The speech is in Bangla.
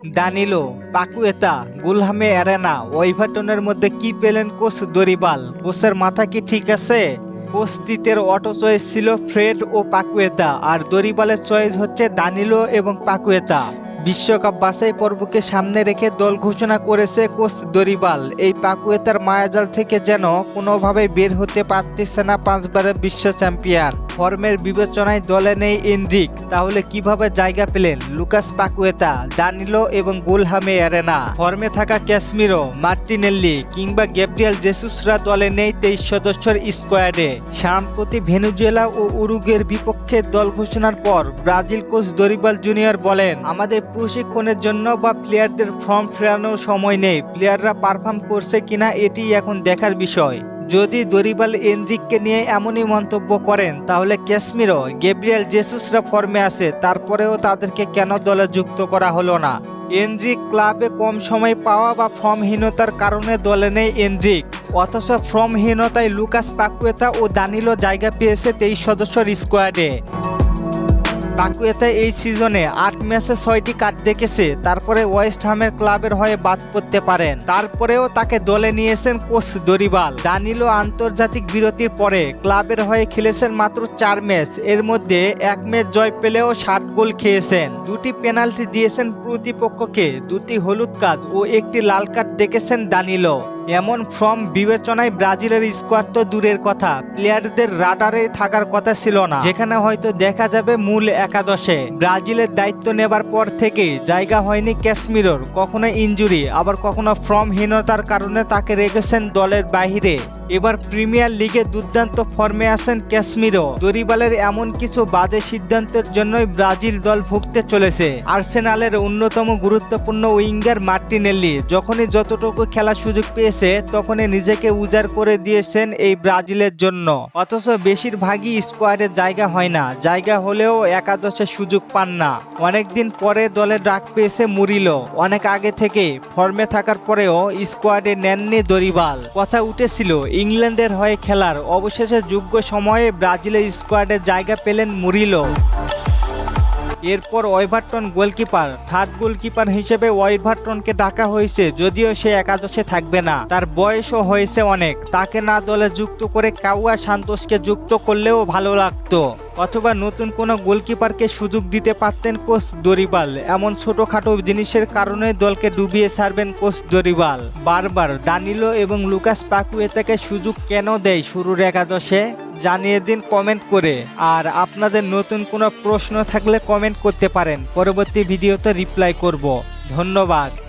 দানিলো পাকুয়েতা গুলহামে অ্যারেনা ওইভাটনের মধ্যে কি পেলেন কোচ দরিবাল? কোচের মাথা কি ঠিক আছে? কোচ তিতের অটো চয়েস ছিল ফ্রেড ও পাকুয়েতা, আর দরিবালের চয়েস হচ্ছে দানিলো এবং পাকুয়েতা। বিশ্বকাপ বাছাই পর্বকে সামনে রেখে দল ঘোষণা করেছে কোচ দরিবাল। এই পাকুয়েতার মায়াজাল থেকে যেন কোনোভাবে বের হতে পারতেছে না পাঁচবারের বিশ্ব চ্যাম্পিয়ন। ফর্মের বিবেচনায় দলে নেই এনরিক তাহলে কীভাবে জায়গা পেলেন লুকাস পাকুয়েতা, দানিলো এবং গুলহামে অ্যারেনা? ফর্মে থাকা ক্যাসমিরো, মার্টিনেল্লি কিংবা গ্যাব্রিয়াল জেসুসরা দলে নেই তেইশ সদস্যের স্কোয়াডে। সাম্প্রতি ভেনুজুয়েলা ও উরুগের বিপক্ষে দল ঘোষণার পর ব্রাজিল কোচ দরিবাল জুনিয়র বলেন, আমাদের প্রশিক্ষণের জন্য বা প্লেয়ারদের ফর্ম ফেরানোর সময় নেই। প্লেয়াররা পারফর্ম করছে কিনা এটি এখন দেখার বিষয়। যদি দরিবাল এনরিককে নিয়ে এমনই মন্তব্য করেন, তাহলে ক্যাশ্মীরও গেব্রিয়েল জেসুসরা ফর্মে আছে, তারপরেও তাদেরকে কেন দলে যুক্ত করা হলো না? এনরিক ক্লাবে কম সময় পাওয়া বা ফর্মহীনতার কারণে দলে নেই এনরিক অথচ ফর্মহীনতায় লুকাস পাকুয়েতা ও দানিলো জায়গা পেয়েছে তেইশ সদস্যর স্কোয়াডে। পাকুয়েতা এই সিজনে আট ম্যাচে ছয়টি কাট দেখেছে। তারপরে ওয়েস্ট হামের ক্লাবের হয়ে বাদ পড়তে পারেন। তারপরেও তাকে দলে নিয়েছেন কোচ দরিবাল। দানিলো আন্তর্জাতিক বিরতির পরে ক্লাবের হয়ে খেলেছেন মাত্র চার ম্যাচ। এর মধ্যে এক ম্যাচ জয় পেলেও ষাট গোল খেয়েছেন। দুটি পেনাল্টি দিয়েছেন প্রতিপক্ষকে। দুটি হলুদ কার্ড ও একটি লাল কার্ড দেখেছেন দানিলো। এমন ফর্ম বিবেচনায় ব্রাজিলের স্কোয়াড তো দূরের কথা। প্লেয়ারদের রাডারে থাকার কথা ছিল না। যেখানে হয়তো দেখা যাবে মূল একাদশে। ব্রাজিলের দায়িত্ব নেবার পর থেকে জায়গা হয়নি ক্যাসমিরোর। কখনো ইঞ্জুরি আবার কখনো ফর্মহীনতার কারণে তাকে রেখেছেন দলের বাহিরে এবার প্রিমিয়ার লিগে দুর্দান্ত ফর্মে আছেন ক্যাসমিরো। দরিবালের এমন কিছু বাজে সিদ্ধান্তের জন্যই ব্রাজিল দল ভুগতে চলেছে। আর্সেনালের অন্যতম গুরুত্বপূর্ণ উইঙ্গার মার্টিনেল্লি যখনই যতটুকু খেলার সুযোগ পেয়েছে, তখনই নিজেকে উজাড় করে দিয়েছেন এই ব্রাজিলের জন্য। অথচ বেশিরভাগই স্কোয়াডে জায়গা হয় না। জায়গা হলেও একাদশে সুযোগ পান না। অনেকদিন পরে দলে ডাক পেয়েছে মুরিলো। অনেক আগে থেকে ফর্মে থাকার পরেও স্কোয়াডে নেননি দরিবাল। কথা উঠেছিল ইংল্যান্ডের হয়ে খেলার অবশেষে যোগ্য সময়ে ব্রাজিলের স্কোয়াডে জায়গা পেলেন মুরিলো। এরপর ওয়েভারটন গোলকিপার, থার্ড গোলকিপার হিসেবে ওয়েভারটনকে ডাকা হয়েছে, যদিও সে একাদশে থাকবে না। তার বয়সও হয়েছে অনেক, তাকে না দলে যুক্ত করে কাউয়া সান্তোষকে যুক্ত করলেও ভালো লাগতো। অথবা নতুন কোনো গোলকিপারকে সুযোগ দিতে পারতেন কোচ দরিবাল। এমন ছোটখাটো জিনিসের কারণে দলকে ডুবিয়ে ছাড়বেন কোচ দরিবাল। বারবার দানিলো এবং লুকাস পাকুয়েতাকে সুযোগ কেন দেয় শুরুর একাদশে? জানিয়ে দিন কমেন্ট করে। আর আপনাদের নতুন কোনো প্রশ্ন থাকলে কমেন্ট করতে পারেন। পরবর্তী ভিডিওতে রিপ্লাই করব। ধন্যবাদ।